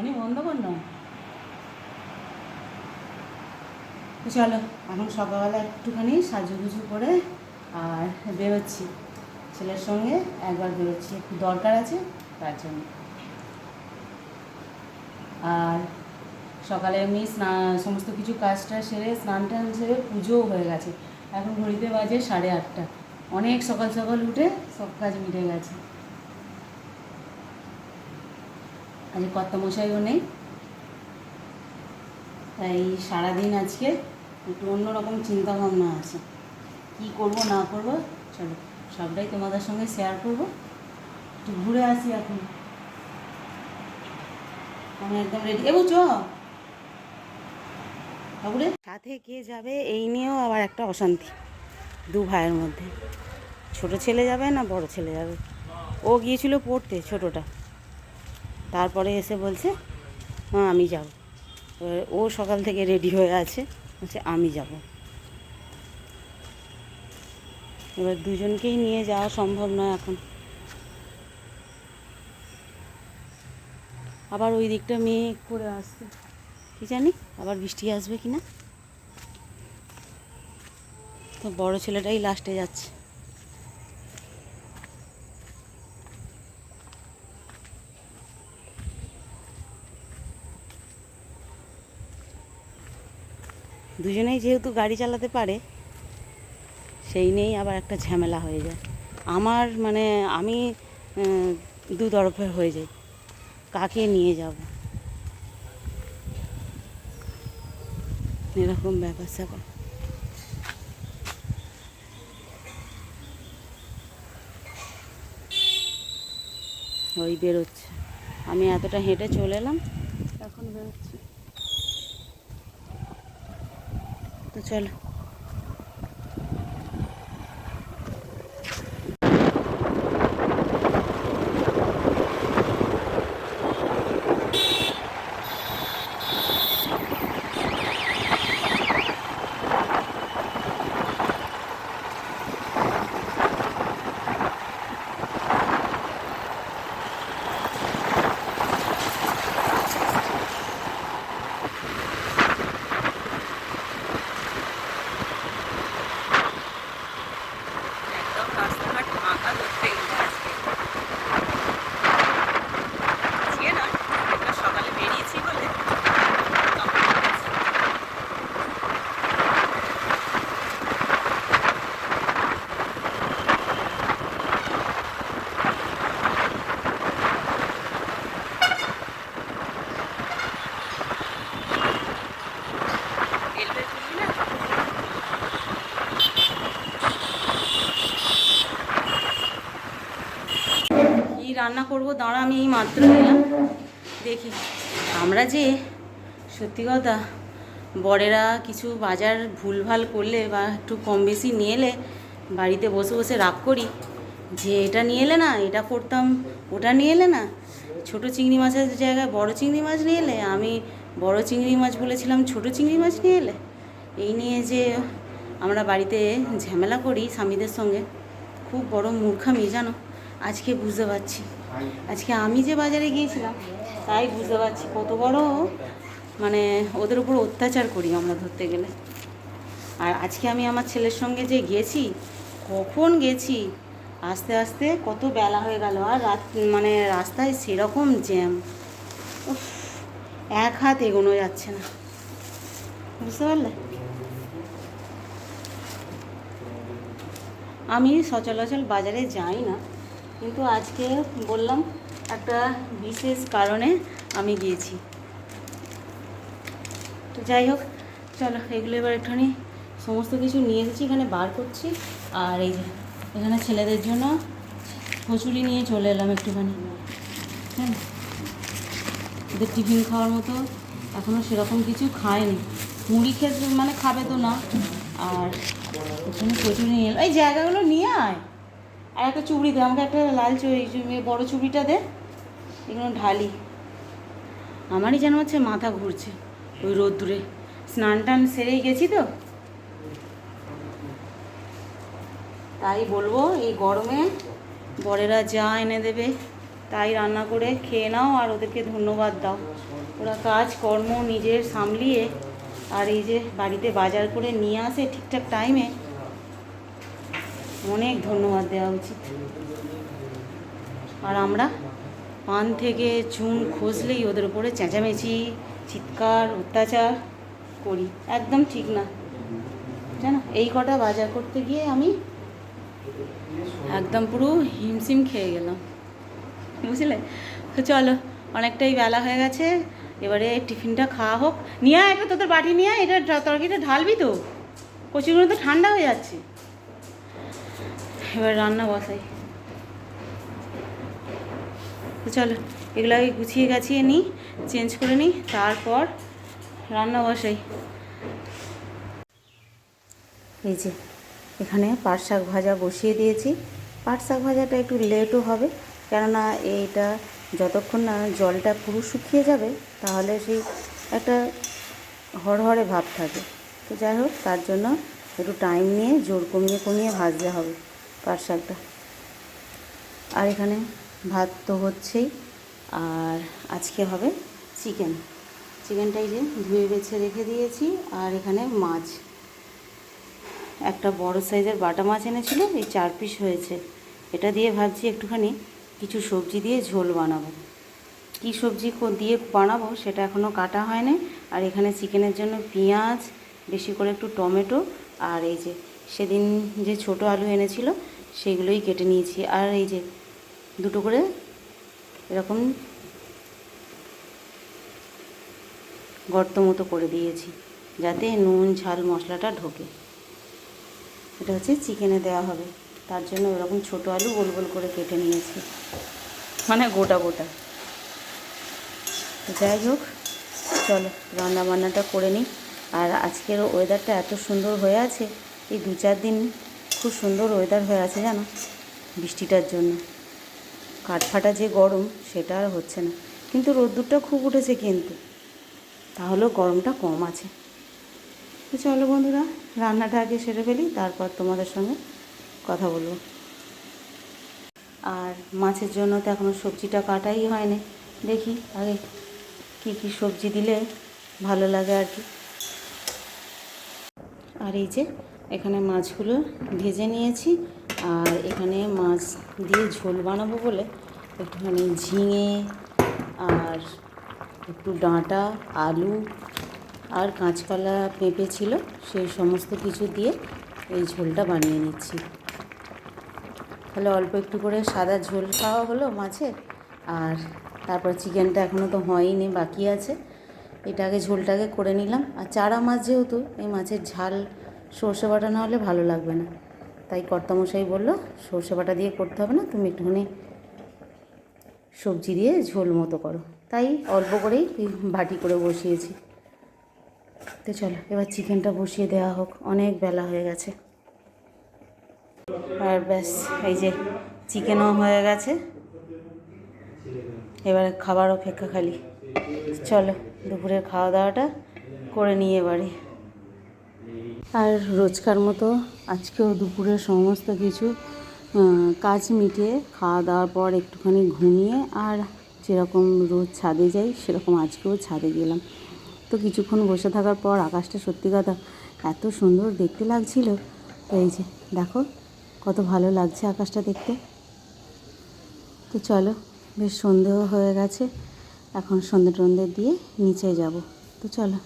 অনেক বন্ধ কর না চলো, এখন সকালবেলা একটুখানি সাজুগুজু করে আর বেরোচ্ছি। ছেলের সঙ্গে একবার বেরোচ্ছি, একটু দরকার আছে তার জন্য। আর সকালে এমনি স্নান সমস্ত কিছু কাজটা সেরে স্নান টান সেরে পুজোও হয়ে গেছে। এখন ঘড়িতে বাজে সাড়ে আটটা। অনেক সকাল সকাল উঠে সব কাজ মিটে গেছে। আজ কর্তামশাইও নেই। তাই সারাদিন আজকে একটু অন্যরকম চিন্তা ভাবনা আছে। কী করব, না করব, চলো, সবটাই তোমাদের সঙ্গে শেয়ার করব। একটু ঘুরে আসি এখন। আমি একদম রেডি এবু চ। বাবুরে। সাথে কে যাবে, এই নিয়েও আবার একটা অশান্তি দু ভাইয়ের মধ্যে। ছোট ছেলে যাবে না বড় ছেলে যাবে? ও গিয়েছিল পড়তে, ছোটটা। তারপরে এসে বলছে হ্যাঁ আমি যাব। ও সকাল থেকে রেডি হয়ে আছে, বলছে, আমি যাব। এবার দুজনকেই নিয়ে যাওয়া সম্ভব নয় এখন। আবার ওই দিকটা মেয়ে করে আসছে। কি জানি, আবার বৃষ্টি আসবে কি না তো বড় ছেলেটাই লাস্টে যাচ্ছে। দুজনেই যেহেতু গাড়ি চালাতে পারে সেই নিয়েই আবার একটা ঝামেলা হয়ে যায়। আমার মানে আমি আহ, দু তরফের হয়ে যাই। কাকে নিয়ে যাব? এরকম ব্যাপার স্যাপার। ওই বেরোচ্ছে। আমি এতটা হেঁটে চলে এলাম এখন বেরোচ্ছি তো চলো একদম রাস্তাঘাট ফাঁকা ধরতে গেলে আজকে আজকে না একটা সকালে বেরিয়েছি বলে তখন হয়েছে। রেলওয়ে পুলি না কি রান্না করব, দাঁড়া, আমি এই মাত্র এলাম। দেখি। আমরা যে, সত্যি কথা বড়েরা কিছু বাজার ভুলভাল করলে বা একটু কম বেশি নিয়ে এলে, বাড়িতে বসে বসে রাগ করি, যে এটা নিয়ে এলে না, এটা করতাম, ওটা নিয়ে এলে না। ছোট চিংড়ি মাছের জায়গায় বড় চিংড়ি মাছ নিয়ে এলে, আমি বড় চিংড়ি মাছ বলেছিলাম, ছোট চিংড়ি মাছ নিয়ে এলে। এই নিয়ে যে আমরা বাড়িতে ঝামেলা করি স্বামীদের সঙ্গে, খুব বড় মূর্খামি জানো? আজকে বুঝতে পারছি। আজকে আমি যে বাজারে গিয়েছিলাম, তাই বুঝতে পারছি কত বড় মানে ওদের উপর অত্যাচার করি আমরা ধরতে গেলে। আর আজকে আমি আমার ছেলের সঙ্গে যে গেছি, কখন গেছি, আস্তে আস্তে কত বেলা হয়ে গেল, আর রাত মানে রাস্তায় সেরকম জ্যাম। এক হাত এগোনো যাচ্ছে না। বুঝতে পারলে? আমি সচরাচর বাজারে যাই না কিন্তু আজকে বললাম একটা বিশেষ কারণে আমি গিয়েছি। তো যাই হোক, চলো এগুলো এবার একটুখানি সমস্ত কিছু নিয়ে এসেছি, এখানে বার করছি। আর এই এখানে ছেলেদের জন্য কচুরি নিয়ে চলে এলাম একটুখানি। হ্যাঁ ওদের টিফিন খাওয়ার মতো এখনও সেরকম কিছু খায়নি। মুড়ি খেতে মানে খাবে তো না। আর ওখানে কচুরি নিয়ে এই জায়গাগুলো নিয়ে আয়। আর একটা চুবড়ি দে, আমাকে একটা লাল চুড়ি বড় চুবড়িটা দে। এগুলো ঢালি। আমারই যেন হচ্ছে মাথা ঘুরছে ওই রোদ্দুরে। স্নান টান সেরেই গেছি তো। তাই বলব, এই গরমে বড়েরা যা এনে দেবে, তাই রান্না করে খেয়ে নাও আর ওদেরকে ধন্যবাদ দাও। ওরা কাজ, কর্ম নিজের সামলিয়ে আর এই যে বাড়িতে বাজার করে নিয়ে আসে ঠিকঠাক টাইমে অনেক ধন্যবাদ দেওয়া উচিত। আর আমরা পান থেকে চুন খসলেই ওদের উপরে চেঁচামেচি, চিৎকার, অত্যাচার করি। একদম ঠিক না। জানো, এই কটা বাজার করতে গিয়ে আমি একদম পুরো হিমশিম খেয়ে গেলাম। বুঝলে? চলো, অনেকটাই বেলা হয়ে গেছে। এবারে টিফিনটা খাওয়া হোক। নিয়ে একটা তোদের বাটি নিয়ে এটা তরকারিটা ঢালবি তো? কচুগুলো তো ঠান্ডা হয়ে যাচ্ছে। এবার রান্না বসাই। চলো এগুলো আগে গুছিয়ে গাছিয়ে নিই, চেঞ্জ করে নিই, তারপর রান্না বসাই। এই যে, এখানে পাট শাক ভাজা বসিয়ে দিয়েছি। পাট শাক ভাজাটা একটু লেটও হবে, কেননা এইটা যতক্ষণ না জলটা পুরো শুকিয়ে যাবে, তাহলে সেই একটা হরহরে ভাব থাকে। তো যাই হোক, তার জন্য একটু টাইম নিয়ে জোর কমিয়ে কমিয়ে ভাজতে হবে। পাট শাকটা আর এখানে ভাত তো হচ্ছেই। আর আজকে হবে চিকেন। চিকেনটাই যে ধুয়ে বেছে রেখে দিয়েছি, আর এখানে মাছ। একটা বড় সাইজের বাটা মাছ এনেছিল, এই চার পিস হয়েছে। এটা দিয়ে ভাবছি একটুখানি কিছু সবজি দিয়ে ঝোল বানাবো। কী সবজি দিয়ে বানাবো সেটা এখনও কাটা হয়নি। আর এখানে চিকেনের জন্য পেঁয়াজ, বেশি করে একটু টমেটো, আর এই যে সেদিন যে ছোট আলু এনেছিল সেগুলোই কেটে নিয়েছি। আর এই যে দুটো করে এরকম গর্ত মতো করে দিয়েছি, যাতে নুন, ঝাল, মশলাটা ঢোকে। এটা হচ্ছে চিকেনে দেওয়া হবে। তার জন্য ওরকম ছোটো আলু গোল গোল করে কেটে নিয়েছি। মানে গোটা গোটা। যাই হোক, চলো রান্নাবান্নাটা করে নিই। আর আজকের ওয়েদারটা এত সুন্দর হয়ে আছে, এই দু চার দিন খুব সুন্দর ওয়েদার হয়ে আছে জানো, বৃষ্টিটার জন্য। কাঠফাটা যে গরম, সেটা আর হচ্ছে না। কিন্তু রোদ্দুরটা খুব উঠেছে কিন্তু। তাহলেও গরমটা কম আছে। তো চলো বন্ধুরা, রান্নাটা আগে সেরে ফেলি, তারপর তোমাদের সঙ্গে কথা বলব। আর মাছের জন্য তো এখনও সবজিটা কাটাই হয়নি। দেখি আগে কি কি সবজি দিলে ভালো লাগে আর কি। আর এই যে এখানে মাছগুলো ভেজে নিয়েছি আর এখানে মাছ দিয়ে ঝোল বানাবো বলে একটুখানি ঝিঙে আর একটু ডাঁটা, আলু আর কাঁচকলা পেঁপে ছিল সেই সমস্ত কিছু দিয়ে এই ঝোলটা বানিয়ে নিচ্ছি। তাহলে অল্প একটু করে সাদা ঝোল খাওয়া হলো মাছের আর তারপর চিকেনটা এখনও তো হয়নি বাকি আছে। এটাকে ঝোলটাকে করে নিলাম। আর চারা মাছ যেহেতু, এই মাছের ঝাল সর্ষে বাটা না হলে ভালো লাগবে না। তাই কর্তামশাই বলল, সর্ষে বাটা দিয়ে করতে হবে না, তুমি একটুখানি সবজি দিয়ে ঝোল মতো করো। তাই অল্প করেই বাটি করে বসিয়েছি। তো চলো, এবার চিকেনটা বসিয়ে দেওয়া হোক, অনেক বেলা হয়ে গেছে। আর ব্যাস, এই যে চিকেনও হয়ে গেছে। এবারে খাবার অপেক্ষা খালি। চলো, দুপুরের খাওয়া দাওয়াটা করে নিয়ে এবারে। আর রোজকার মতো আজকেও দুপুরের সমস্ত কিছু কাজ মিটিয়ে খাওয়া দাওয়ার পর একটুখানি ঘুমিয়ে আর যেরকম রোজ ছাদে যাই সেরকম আজকেও ছাদে গেলাম। তো কিছুক্ষণ বসে থাকার পর আকাশটা সত্যি কথা এত সুন্দর দেখতে লাগছিল। এই যে দেখো কত ভালো লাগছে আকাশটা দেখতে। তো চলো, বেশ সন্ধেও হয়ে গেছে। এখন সন্ধে টন্ধে দিয়ে নিচে যাব। তো চলো